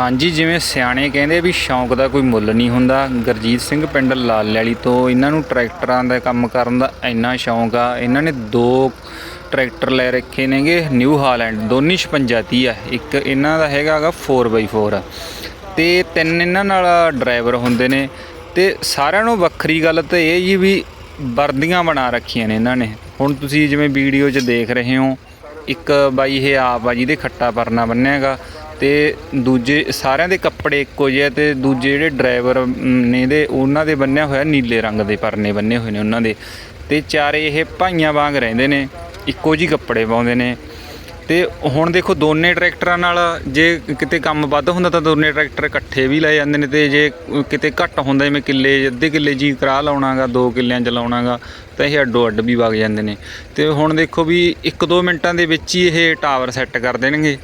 ਹਾਂਜੀ, ਜਿਵੇਂ ਸਿਆਣੇ ਕਹਿੰਦੇ ਵੀ ਸ਼ੌਂਕ ਦਾ ਕੋਈ ਮੁੱਲ ਨਹੀਂ ਹੁੰਦਾ। ਗੁਰਜੀਤ ਸਿੰਘ ਪਿੰਡ ਲਾਲ ਲੈਲੀ ਤੋਂ ਇਹਨਾਂ ਨੂੰ ਟਰੈਕਟਰਾਂ ਦਾ ਕੰਮ ਕਰਨ ਦਾ ਇੰਨਾ ਸ਼ੌਂਕ ਆ। ਇਹਨਾਂ ਨੇ ਦੋ ਟਰੈਕਟਰ ਲੈ ਰੱਖੇ ਨੇਗੇ, ਨਿਊ ਹਾਲੈਂਡ, ਦੋਨੇ 56 30 ਆ। ਇੱਕ ਇਹਨਾਂ ਦਾ ਹੈਗਾਗਾ 4x4 ਤੇ ਤਿੰਨ ਇਹਨਾਂ ਨਾਲ ਡਰਾਈਵਰ ਹੁੰਦੇ ਨੇ। ਤੇ ਸਾਰਿਆਂ ਨੂੰ ਵੱਖਰੀ ਗੱਲ ਤਾਂ ਇਹ ਜੀ ਵੀ ਵਰਦੀਆਂ ਬਣਾ ਰੱਖੀਆਂ ਨੇ ਇਹਨਾਂ ਨੇ। ਹੁਣ ਤੁਸੀਂ ਜਿਵੇਂ ਵੀਡੀਓ 'ਚ ਦੇਖ ਰਹੇ ਹੋ, ਇੱਕ ਬਾਈ ਇਹ ਆਪ ਆ ਜਿਹਦੇ ਖੱਟਾ ਪਰਨਾ ਬੰਨਿਆ ਹੈਗਾ। ਤੇ ਦੂਜੇ ਸਾਰਿਆਂ ਦੇ ਕੱਪੜੇ ਇੱਕੋ ਜਿਹੇ ਆ ਤੇ ਦੂਜੇ ਜਿਹੜੇ ਡਰਾਈਵਰ ਨੇ ਦੇ, ਉਹਨਾਂ ਦੇ ਬੰਨਿਆ ਹੋਇਆ ਨੀਲੇ ਰੰਗ ਦੇ ਪਰਨੇ ਬੰਨੇ ਹੋਏ ਨੇ ਉਹਨਾਂ ਦੇ। ਤੇ ਚਾਰੇ ਇਹ ਭਾਈਆਂ ਵਾਂਗ ਰਹਿੰਦੇ ਨੇ, ਇੱਕੋ ਜਿਹੇ ਕੱਪੜੇ ਪਾਉਂਦੇ ਨੇ। ਤੇ ਹੁਣ ਦੇਖੋ ਦੋਨੇ ਟਰੈਕਟਰਾਂ ਨਾਲ ਜੇ ਕਿਤੇ ਕੰਮ ਵੱਧ ਹੁੰਦਾ ਤਾਂ ਦੋਨੇ ਟਰੈਕਟਰ ਇਕੱਠੇ ਵੀ ਲੈ ਜਾਂਦੇ ਨੇ ਤੇ ਜੇ ਕਿਤੇ ਘੱਟ ਹੁੰਦਾ, ਜਿਵੇਂ ਕਿੱਲੇ, ਅੱਧੇ ਕਿੱਲੇ ਜੀ ਕਰਾ ਲਾਉਣਾਗਾ, ਦੋ ਕਿੱਲਿਆਂ ਚ ਲਾਉਣਾਗਾ, ਤਾਂ ਇਹ ਅੱਡੋ ਅੱਡ ਵੀ ਵਗ ਜਾਂਦੇ ਨੇ। ਤੇ ਹੁਣ ਦੇਖੋ ਵੀ 1-2 ਮਿੰਟਾਂ ਦੇ ਵਿੱਚ ਹੀ ਇਹ ਟਾਵਰ ਸੈੱਟ ਕਰ ਦੇਣਗੇ।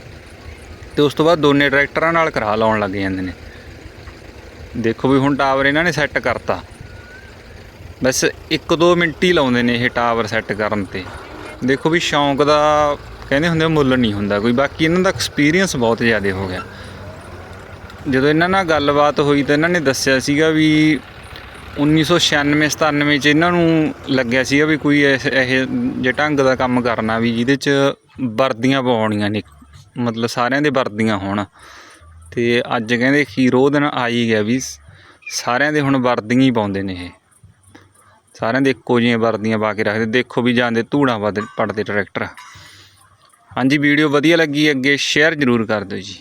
ਤੇ ਉਸ ਤੋਂ ਬਾਅਦ ਦੋਨੇ ਟਰੈਕਟਰਾਂ ਨਾਲ ਕਰਾ ਲਾਉਣ ਲੱਗ ਜਾਂਦੇ ਨੇ। ਦੇਖੋ ਵੀ ਹੁਣ ਟਾਵਰ ਇਹਨਾਂ ਨੇ ਸੈੱਟ ਕਰਤਾ। ਬਸ 1-2 ਮਿੰਟ ਹੀ ਲਾਉਂਦੇ ਨੇ ਇਹ ਟਾਵਰ ਸੈੱਟ ਕਰਨ ਤੇ। ਦੇਖੋ ਵੀ ਸ਼ੌਂਕ ਦਾ ਕਹਿੰਦੇ ਹੁੰਦੇ ਮੁੱਲ ਨਹੀਂ ਹੁੰਦਾ ਕੋਈ। ਬਾਕੀ ਇਹਨਾਂ ਦਾ ਐਕਸਪੀਰੀਅੰਸ ਬਹੁਤ ਜ਼ਿਆਦਾ ਹੋ ਗਿਆ। ਜਦੋਂ ਇਹਨਾਂ ਨਾਲ ਗੱਲਬਾਤ ਹੋਈ ਤਾਂ ਇਹਨਾਂ ਨੇ ਦੱਸਿਆ ਸੀਗਾ ਵੀ 1996 97 ਚ ਇਹਨਾਂ ਨੂੰ ਲੱਗਿਆ ਸੀਗਾ ਵੀ ਕੋਈ ਇਸ- ਇਹ ਜੇ ਢੰਗ ਦਾ ਕੰਮ ਕਰਨਾ ਵੀ ਜਿਹਦੇ ਚ ਵਰਦੀਆਂ ਪਾਉਣੀਆਂ ਨੇ ਮਤਲਬ ਸਾਰਿਆਂ ਦੇ ਵਰਦੀਆਂ ਹੋਣ। ਤੇ ਅੱਜ ਕਹਿੰਦੇ ਖੀਰੋ ਦਿਨ ਆਈ ਗਿਆ ਵੀ ਸਾਰਿਆਂ ਦੇ ਹੁਣ ਵਰਦੀਆਂ ਹੀ ਪਾਉਂਦੇ ਨੇ ਇਹ। ਸਾਰਿਆਂ ਦੇ ਇੱਕੋ ਜਿਹੀਆਂ ਵਰਦੀਆਂ ਪਾ ਕੇ ਰੱਖਦੇ। ਦੇਖੋ ਵੀ ਜਾਂਦੇ ਧੂੜਾਂ ਵੱਧ ਪੜਦੇ ਟਰੈਕਟਰ। ਹਾਂਜੀ, ਵੀਡੀਓ ਵਧੀਆ ਲੱਗੀ ਅੱਗੇ, ਸ਼ੇਅਰ ਜ਼ਰੂਰ ਕਰ ਦਿਓ ਜੀ।